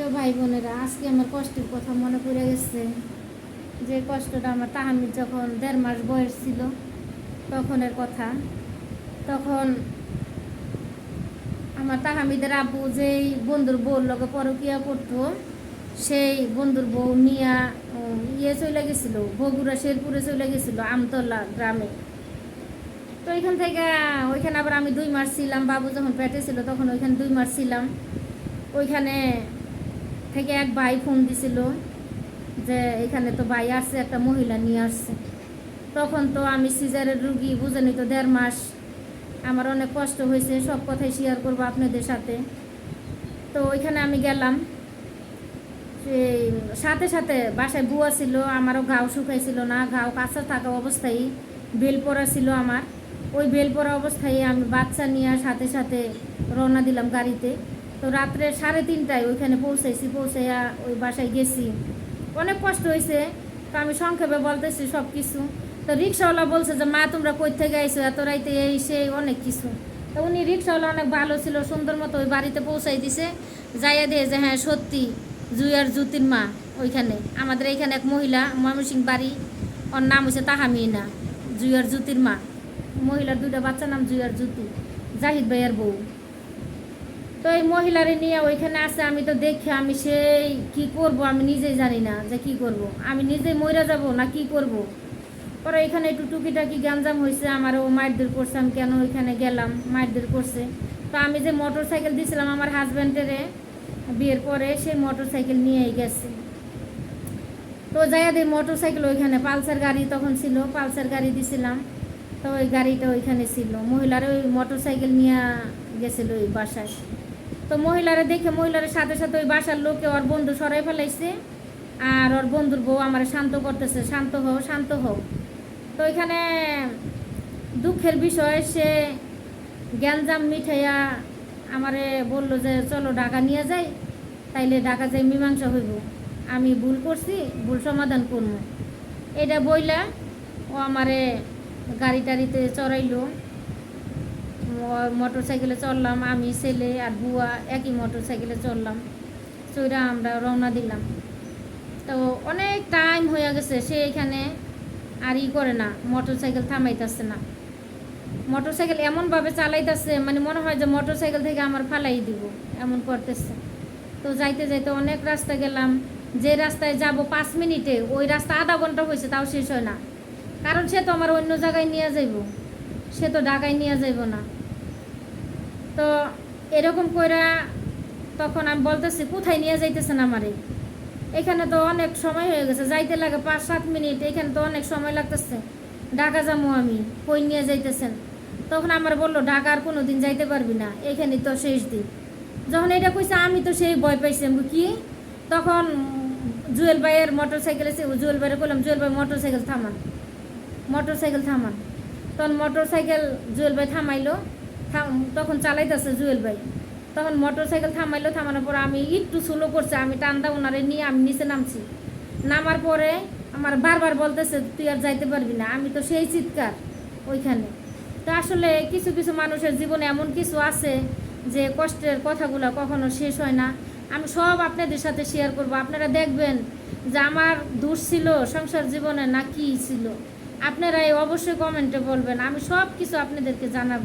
প্রিয় ভাই বোনেরা আজকে আমার কষ্টের কথা মনে পড়ে গেছে। যে কষ্টটা আমার তাহামিদ যখন দেড় মাস বয়স ছিল, তখনের কথা। তখন আমার তাহামিদের আব্বু যেই বন্ধুর বউর লগে পরকিয়া করতো, সেই বন্ধুর বউ নিয়া ইয়ে চলে গেছিল, বগুড়া শেরপুরে চলে গেছিল, আমতলা গ্রামে। তো ওইখান থেকে, ওইখানে আবার আমি দুই মাস ছিলাম, বাবু যখন পেটে ছিল তখন ওইখানে দুই মাস ছিলাম। ওইখানে থেকে এক ভাই ফোন দিছিল যে এখানে তো ভাই আসছে, একটা মহিলা নিয়ে আসছে। তখন তো আমি সিজারের রুগী বুঝেনি তো দেড় মাস। আমার অনেক কষ্ট হয়েছে, সব কথাই শেয়ার করব আপনাদের সাথে। তো ওইখানে আমি গেলাম। সাথে সাথে বাসায় বুয়া ছিল, আমারও ঘাও শুকাইছিল না, ঘাও কাঁচা থাকা অবস্থায় বেল পড়া ছিল আমার। ওই বেল পড়া অবস্থায় আমি বাচ্চা নিয়ে সাথে সাথে রওনা দিলাম গাড়িতে। তো রাত্রে সাড়ে তিনটায় ওইখানে পৌঁছাইছি, পৌঁছাইয়া ওই বাসায় গেছি। অনেক কষ্ট হয়েছে তো আমি সংক্ষেপে বলতেছি সব কিছু তো রিক্সাওয়ালা বলছে যে, মা, তোমরা কই থেকে আইছো? এত রাইতে এই, সেই, অনেক কিছু। তো উনি রিক্সাওয়ালা অনেক ভালো ছিল, সুন্দর মতো ওই বাড়িতে পৌঁছাই দিছে। যাইয়া দিয়ে যে হ্যাঁ সত্যি জুয়ার জুতির মা ওইখানে। আমাদের এইখানে এক মহিলা ময়মনসিং বাড়ি, ওর নাম হচ্ছে তাহামিনা জুয়ার জুতির মা। মহিলার দুইটা বাচ্চার নাম জুয়ার জুতি, জাহিদ ভাইয়ার বউ। তো এই মহিলারে নিয়ে ওইখানে আছে, আমি তো দেখি আমি সেই কি করব আমি নিজেই জানি না যে কি করব। আমি নিজেই মরে যাব না কি করব? পরে এখানে একটু টুকিটাকি গ্যাঞ্জাম হয়েছে আমারও মারধর করছে আমি কেন ওইখানে গেলাম মারধর করছে তো আমি যে মোটর সাইকেল দিয়েছিলাম আমার হাজব্যান্ডেরে বিয়ের পরে সেই মোটর সাইকেল নিয়েই গেছে। তো যাইয়া দিই মোটর সাইকেল ওইখানে, পালসার গাড়ি তখন ছিল, পালসার গাড়ি দিছিলাম, তো ওই গাড়িটা ওইখানে ছিল। মহিলারা ওই মোটর সাইকেল নিয়ে গেছিল ওই বাসায়। তো মহিলারা দেখে মহিলার সাথে সাথে ওই বাসার লোকে ওর বন্ধু সরাই ফেলাইছে। আর ওর বন্ধুর বউ আমার শান্ত করতেছে, শান্ত হও শান্ত হও। তো এখানে দুঃখের বিষয়, সে গ্যাঞ্জাম মিঠাইয়া আমারে বলল যে, চলো ঢাকা নিয়ে যাই, তাইলে ঢাকা যাই, মীমাংসা হইব। আমি ভুল করছি, ভুল সমাধান করব। এটা বইলা ও আমারে গাড়ি টাড়িতে চড়াইলো। মোটর সাইকেলে চললাম, আমি, ছেলে আর বুয়া একই মোটর সাইকেলে চললাম। চইরা আমরা রওনা দিলাম। তো অনেক টাইম হয়ে গেছে, সে এখানে আর ই করে না মোটর সাইকেল থামাইতেছে না। মোটর সাইকেল এমনভাবে চালাইতেছে মানে মনে হয় যে মোটর সাইকেল থেকে আমার ফালাই দিব, এমন করতেছে। তো যাইতে যাইতে অনেক রাস্তা গেলাম, যে রাস্তায় যাব পাঁচ মিনিটে, ওই রাস্তা আধা ঘণ্টা হয়েছে, তাও শেষ হয় না। কারণ সে তো আমার অন্য জায়গায় নিয়ে যাইব, সে তো ঢাকায় নিয়ে যাইব না। তো এরকম কইরা তখন আমি বলতেছি, কোথায় নিয়ে যাইতেছেন আমারে? এখানে তো অনেক সময় হয়ে গেছে, যাইতে লাগে পাঁচ সাত মিনিট, এখানে তো অনেক সময় লাগতেছে। ঢাকা যাব আমি, কই নিয়ে যাইতেছেন? তখন আমার বলল, ঢাকা আর কোনো দিন যাইতে পারবি না, এখানে তো শেষ দিন। যখন এটা কইছে, আমি তো সেই ভয় পাইছি। আমি কি? তখন জুয়েল ভাইয়ের মোটর সাইকেল এসে জুয়েল ভাইয়ের বললাম জুয়েল ভাই মোটর সাইকেল থামান। মোটর সাইকেল থামান। তখন মোটর সাইকেল জুয়েল ভাই থামাইলো। থাম- তখন চালাইতেছে জুয়েল ভাই। তখন মোটর সাইকেল থামাইলো, থামানোর পর আমি একটু স্লো করছে, আমি টান্দা ওনারে নিয়ে আমি নিচে নামছি। নামার পরে আমার বারবার বলতেছে, তুই আর যাইতে পারবি না, আমি তো সেই চিৎকার ওইখানে। তো আসলে কিছু কিছু মানুষের জীবনে এমন কিছু আছে যে কষ্টের কথাগুলো কখনো শেষ হয় না। আমি সব আপনাদের সাথে শেয়ার করব। আপনারা দেখবেন যে আমার দোষ ছিল সংসার জীবনে না কি ছিল। আপনারা এই অবশ্যই কমেন্টে বলবেন, আমি সব কিছু আপনাদেরকে জানাব।